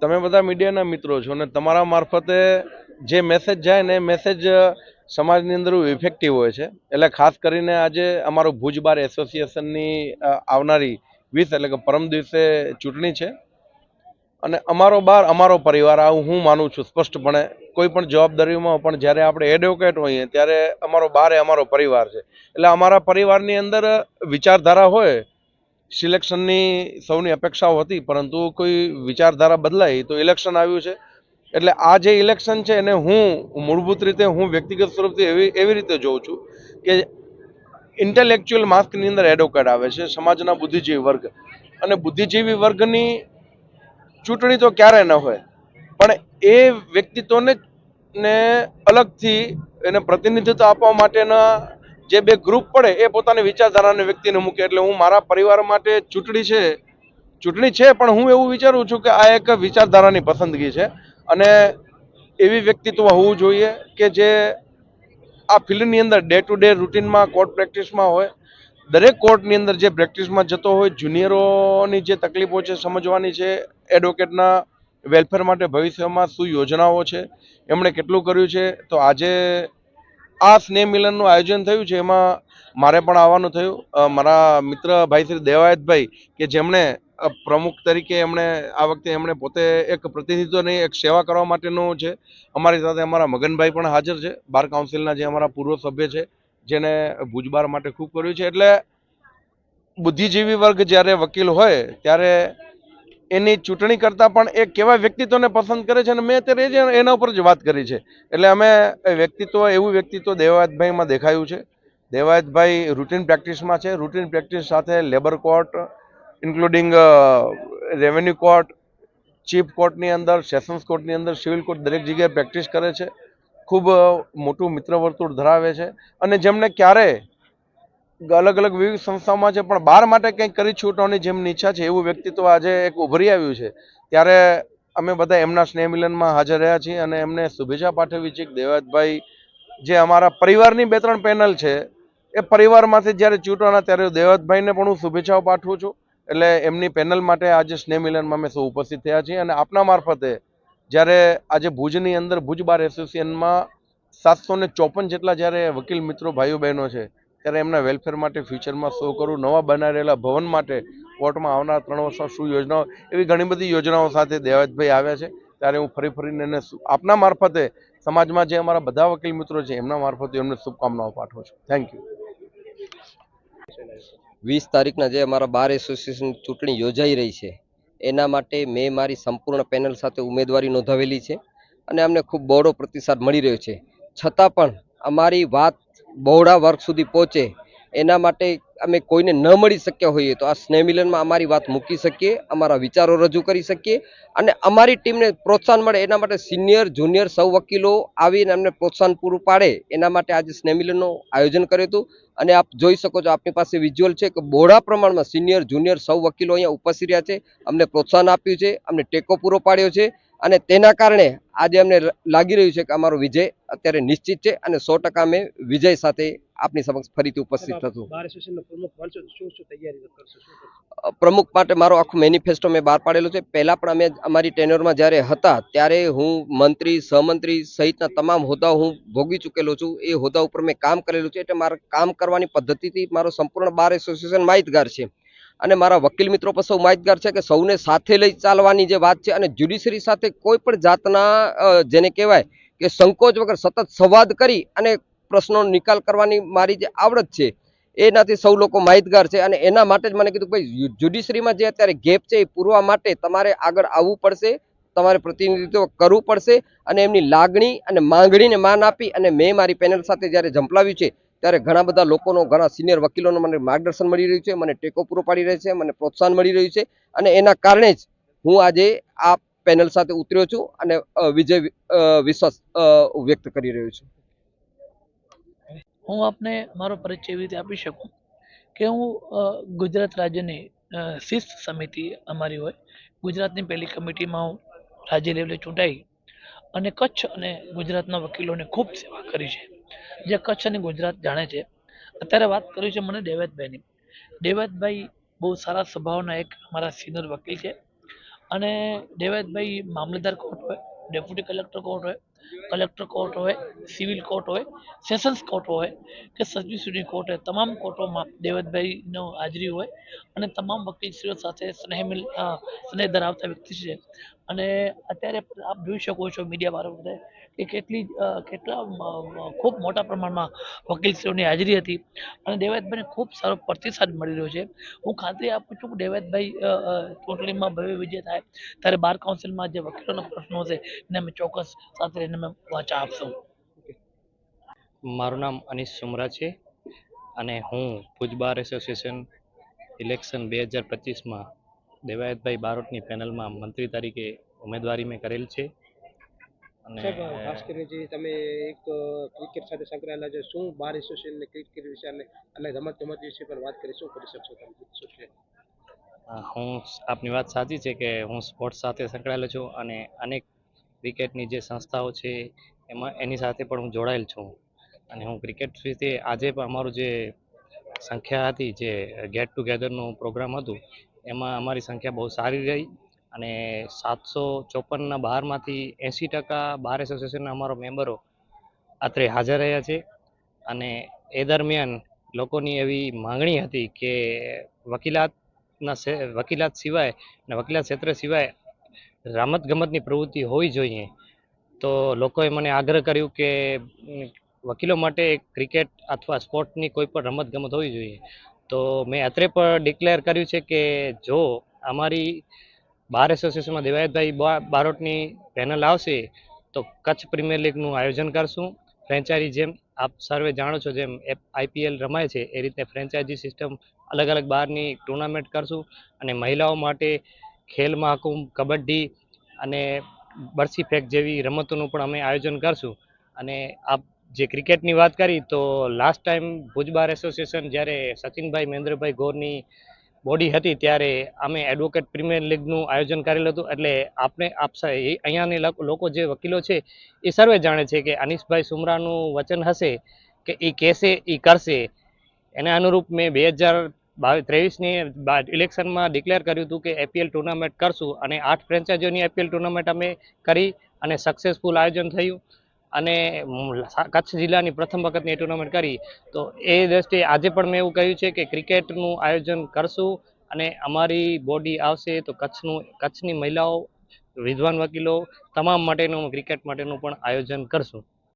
તમે બધા મીડિયાના મિત્રો છો અને તમારા મારફતે જે મેસેજ જાય ને મેસેજ સમાજની અંદર ઇફેક્ટિવ હોય છે. એટલે ખાસ કરીને આજે અમારો ભુજ બાર એસોસિએશનની આવનારી વીસ એટલે કે પરમ દિવસે ચૂંટણી છે. અને અમારો બાર, અમારો પરિવાર આવું હું માનું છું સ્પષ્ટપણે, કોઈ પણ જવાબદારીમાં પણ જ્યારે આપણે એડવોકેટ હોઈએ ત્યારે અમારો બાર એ અમારો પરિવાર છે. એટલે અમારા પરિવારની અંદર વિચારધારા હોય સિલેક્શનની સૌની અપેક્ષાઓ હતી, પરંતુ કોઈ વિચારધારા બદલાઈ તો ઇલેક્શન આવ્યું છે. એટલે આ જે ઇલેક્શન છે એને હું મૂળભૂત રીતે હું વ્યક્તિગત સ્વરૂપથી એવી એવી રીતે જોઉં છું કે ઇન્ટેલેક્ચ્યુઅલ માસ્કની અંદર એડવોકેટ આવે છે, સમાજના બુદ્ધિજીવી વર્ગ. અને બુદ્ધિજીવી વર્ગની ચૂંટણી તો ક્યારે ન હોય, પણ એ વ્યક્તિત્વને ને અલગથી એને પ્રતિનિધિત્વ આપવા માટેના જે બે ગ્રુપ પડે, એ પોતાની વિચારધારાને વ્યક્તિને મૂકે. એટલે હું મારા પરિવાર માટે ચૂંટણી છે ચૂંટણી છે, પણ હું એવું વિચારું છું કે આ એક વિચારધારાની પસંદગી છે. અને એવી વ્યક્તિત્વ હોવું જોઈએ કે જે આ ફિલ્ડની અંદર ડે ટુ ડે રૂટીનમાં કોર્ટ પ્રેક્ટિસમાં હોય. દરેક કોર્ટની અંદર જે પ્રેક્ટિસમાં જતો હોય જુનિયરોની જે તકલીફો છે, સમજવાની છે એડવોકેટના વેલફેર માટે ભવિષ્યમાં શું યોજનાઓ છે, એમણે કેટલું કર્યું છે, તો આજે આ સ્નેહ મિલનનું આયોજન થયું છે, એમાં મારે પણ આવવાનું થયું. મારા મિત્ર ભાઈ શ્રી દેવાયતભાઈ, કે જેમણે પ્રમુખ તરીકે એમણે, આ વખતે એમણે પોતે એક પ્રતિનિધિત્વની એક સેવા કરવા માટેનું છે. અમારી સાથે અમારા મગનભાઈ પણ હાજર છે, બાર કાઉન્સિલના જે અમારા પૂર્વ સભ્ય છે, જેને ભુજબાર માટે ખૂબ કર્યું છે. એટલે બુદ્ધિજીવી વર્ગ જ્યારે વકીલ હોય, ત્યારે એની ચૂંટણી કરતાં પણ એ કેવા વ્યક્તિત્વને પસંદ કરે છે અને મેં અત્યારે જ એના ઉપર જ વાત કરી છે. એટલે અમે વ્યક્તિત્વ, એવું વ્યક્તિત્વ દેવાયતભાઈમાં દેખાયું છે. દેવાયતભાઈ રૂટીન પ્રેક્ટિસમાં છે. રૂટીન પ્રેક્ટિસ સાથે labour court including revenue court chief કોર્ટની અંદર સેશન્સ કોર્ટની અંદર સિવિલ કોર્ટ દરેક જગ્યાએ પ્રેક્ટિસ કરે છે. ખૂબ મોટું મિત્ર વર્તુળ ધરાવે છે. અને જેમને ક્યારે અલગ અલગ વિવિધ સંસ્થાઓમાં છે, પણ બાર માટે કંઈક કરી છૂટવાની જેમની ઈચ્છા છે, એવું વ્યક્તિત્વ આજે એક ઉભરી આવ્યું છે. ત્યારે અમે બધા એમના સ્નેહ મિલનમાં હાજર રહ્યા છીએ અને એમને શુભેચ્છા પાઠવી છે કે જે અમારા પરિવારની બે ત્રણ પેનલ છે, એ પરિવારમાંથી જ્યારે ચૂંટવાના ત્યારે દેવતભાઈને પણ હું શુભેચ્છાઓ પાઠવું છું. એટલે એમની પેનલ માટે આજે સ્નેહ મિલનમાં અમે સૌ ઉપસ્થિત થયા છીએ અને આપના મારફતે જ્યારે આજે ભુજની અંદર ભુજ બાર એસોસિએશનમાં સાતસો ચોપન જેટલા જ્યારે વકીલ મિત્રો ભાઈઓ બહેનો છે ત્યારે એમના વેલફેર માટે ફ્યુચરમાં શું કરવું, નવા બનાવેલા ભવન માટે કોર્ટમાં આવનાર ત્રણ વર્ષમાં શું યોજનાઓ, એવી ઘણી બધી યોજનાઓ સાથે દેવાજભાઈ આવ્યા છે. ત્યારે હું ફરી ફરીને એને આપના મારફતે, સમાજમાં જે અમારા બધા વકીલ મિત્રો છે, એમના મારફતે એમને શુભકામનાઓ પાઠવું છું. થેન્ક યુ વીસ તારીખના જે અમારા બાર એસોસિએશન ચૂંટણી યોજાઈ રહી છે, એના માટે મેં મારી સંપૂર્ણ પેનલ સાથે ઉમેદવારી નોંધાવેલી છે અને અમને ખૂબ બહોળો પ્રતિસાદ મળી રહ્યો છે. છતાં પણ અમારી વાત બહોળા વર્ગ સુધી પહોંચે, એના માટે અમે કોઈને ન મળી શક્યા હોઈએ તો આ સ્નેહ મિલનમાં અમારી વાત મૂકી શકીએ, અમારા વિચારો રજૂ કરી શકીએ અને અમારી ટીમને પ્રોત્સાહન મળે, એના માટે સિનિયર, જુનિયર સૌ વકીલો આવીને અમને પ્રોત્સાહન પૂરું પાડે, એના માટે આજે સ્નેહ મિલનનું આયોજન કર્યું હતું. અને આપ જોઈ શકો છો આપની પાસે વિઝ્યુઅલ છે કે બહોળા પ્રમાણમાં સિનિયર, જુનિયર સૌ વકીલો અહીંયા ઉપસ્થિત રહ્યા છે, અમને પ્રોત્સાહન આપ્યું છે, અમને ટેકો પૂરો પાડ્યો છે. અને તેના કારણે આજે અમને લાગી રહ્યું છે કે અમારો વિજય અત્યારે નિશ્ચિત છે અને સો ટકા અમે વિજય સાથે આપની સમક્ષ ફરીથી ઉપસ્થિત થતું પ્રમુખ માટે મારો આખો મેનિફેસ્ટો મેં બહાર પાડેલો છે. પહેલાં પણ અમે અમારી ટેન્યોરમાં જ્યારે હતા ત્યારે હું મંત્રી સહમંત્રી સહિતના તમામ હોદ્દાઓ હું ભોગવી ચૂકેલો છું. એ હોદ્દા ઉપર મેં કામ કરેલું છે. એટલે મારા કામ કરવાની પદ્ધતિથી મારો સંપૂર્ણ બાર એસોસિએશન માહિતગાર છે. અને મારા વકીલ મિત્રો પણ સૌ માહિતગાર છે કે સૌને સાથે લઈ ચાલવાની જે વાત છે અને જ્યુડિશરી સાથે કોઈ પણ જાતના જેને કહેવાય કે સંકોચ વગર સતત સંવાદ કરી અને પ્રશ્નોનો નિકાલ કરવાની મારી જે આવડત છે, એનાથી સૌ લોકો માહિતગાર છે. અને એના માટે જ મને કીધું ભાઈ જ્યુડિશરીમાં જે અત્યારે ગેપ છે એ પૂરવા માટે તમારે આગળ આવવું પડશે, તમારે પ્રતિનિધિત્વ કરવું પડશે અને એમની લાગણી અને માંગણીને માન આપી અને મેં મારી પેનલ સાથે જ્યારે ઝંપલાવ્યું છે ત્યારે ઘણા બધા લોકોનો, ઘણા સિનિયર વકીલોનો મને માર્ગદર્શન મળી રહ્યું છે, મને ટેકો પૂરો પાડી રહ્યો છે, મને પ્રોત્સાહન મળી રહ્યું છે અને એના કારણે જ હું આજે આ પેનલ સાથે ઉતર્યો છું અને વિજય વિશ્વાસ વ્યક્ત કરી રહ્યો છું. હું આપને મારો પરિચય એવી રીતે આપી શકું કે હું ગુજરાત રાજ્યની શિસ્ત સમિતિ અમારી હોય. ગુજરાતની પહેલી કમિટીમાં હું રાજ્ય લેવલે ચૂંટાઈ અને કચ્છ અને ગુજરાતના વકીલોને ખૂબ સેવા કરી છે. જે કચ્છ અને ગુજરાત જાણે છે. અત્યારે વાત કરી છે મને દેવેતભાઈની દેવેતભાઈ બહુ સારા સ્વભાવના એક અમારા સિનિયર વકીલ છે. અને દેવેતભાઈ મામલતદાર કોર્ટ હોય, ડેપ્યુટી કલેક્ટર કોર્ટ હોય, કલેક્ટર કોર્ટ હોય, સિવિલ કોર્ટ હોય, સેશન્સ કોર્ટ હોય કે સર્વિસની કોર્ટ હોય, તમામ કોર્ટોમાં દેવતભાઈનો હાજરી હોય અને તમામ વકીલશ્રીઓ સાથે સ્નેહ મિલ સ્નેહ ધરાવતા વ્યક્તિ છે. અને અત્યારે આપ જોઈ શકો છો મીડિયા મારફતે કે કેટલી કેટલા ખૂબ મોટા પ્રમાણમાં વકીલશ્રીઓની હાજરી હતી. અને દેવાયતભાઈને ખૂબ સારો પ્રતિસાદ મળી રહ્યો છે. હું ખાતરી આપું છું કે દેવાયતભાઈ ચૂંટણીમાં ભવ્ય વિજય થાય, ત્યારે બાર કાઉન્સિલમાં જે વકીલોનો પ્રશ્નો છે એને અમે ચોક્કસ સાથે રહીને અમે વાચા આપશું. મારું નામ અનીશ સુમરા છે અને હું ભુજ બાર એસોસિએશન ઇલેક્શન બે હજાર પચીસમાં દેવાયતભાઈ બારોટની પેનલમાં મંત્રી તરીકે ઉમેદવારી મેં કરેલ છે. ખાસ કરીને જે તમે એક ક્રિકેટ સાથે સંકળાયેલા છે શું બાર એસોસિએશન ને ક્રિકેટ વિશે અને અને રમત ગમત વિશે પણ વાત કરી શું કરી શકશો તમે? શું છે? હું આપની વાત સાચી છે કે હું સ્પોર્ટ્સ સાથે સંકળાયેલો છું અને અનેક ક્રિકેટની જે સંસ્થાઓ છે એમાં એની સાથે પણ હું જોડાયેલ છું. અને હું ક્રિકેટ વિશે આજે પણ અમારું જે સંખ્યા હતી જે ગેટ ટુગેધરનું પ્રોગ્રામ હતું એમાં અમારી સંખ્યા બહુ સારી રહી. અને સાતસો ચોપનના બહારમાંથી એંસી ટકા બાર એસોસિએશનના અમારો મેમ્બરો અત્રે હાજર રહ્યા છે. અને એ દરમિયાન લોકોની એવી માંગણી હતી કે વકીલાતના વકીલાત સિવાય ને વકીલાત ક્ષેત્ર સિવાય રમત ગમતની પ્રવૃત્તિ હોવી જોઈએ. તો લોકોએ મને આગ્રહ કર્યું કે વકીલો માટે ક્રિકેટ અથવા સ્પોર્ટની કોઈ પણ રમત ગમત હોવી જોઈએ. તો મેં અત્રે પણ ડિક્લેર કર્યું છે કે જો અમારી બાર એસોસિએશનમાં દેવાયતભાઈ બારોટની પેનલ આવશે તો કચ્છ પ્રીમિયર લીગનું આયોજન કરશું. ફ્રેન્ચાઇઝી જેમ આપ સર્વે જાણો છો જેમ આઈપીએલ રમાય છે, એ રીતે ફ્રેન્ચાઇઝી સિસ્ટમ અલગ અલગ બહારની ટુર્નામેન્ટ કરશું અને મહિલાઓ માટે ખેલ મહાકુંભ, કબડ્ડી અને બરસી ફેંક જેવી રમતોનું પણ અમે આયોજન કરશું. અને આપ જે ક્રિકેટની વાત કરી તો last time Bhuj bar association જ્યારે સચિનભાઈ, મહેન્દ્રભાઈ ગોરની બોડી હતી ત્યારે અમે એડવોકેટ પ્રીમિયર લીગનું આયોજન કરેલું હતું. એટલે આપણે આપ એ અહીંયાની લોકો જે વકીલો છે, એ સર્વે જાણે છે કે અનીશભાઈ સુમરાનું વચન હશે કે એ કહેશે એ કરશે. એને અનુરૂપ મેં બે હજાર બાવીસ ત્રેવીસની ઇલેક્શનમાં ડિક્લેર કર્યું હતું કે એપીએલ ટુર્નામેન્ટ કરશું. અને આઠ ફ્રેન્ચાઇઝીઓની એપીએલ ટુર્નામેન્ટ અમે કરી અને સક્સેસફુલ આયોજન થયું. અને કચ્છ જિલ્લાની પ્રથમ વખતની એ ટુર્નામેન્ટ કરી. તો એ દ્રષ્ટિએ આજે પણ મેં એવું કહ્યું છે કે ક્રિકેટનું આયોજન કરશું અને અમારી બોડી આવશે તો કચ્છનું, કચ્છની મહિલાઓ, વિદ્વાન વકીલો તમામ માટેનું, ક્રિકેટ માટેનું પણ આયોજન કરશું.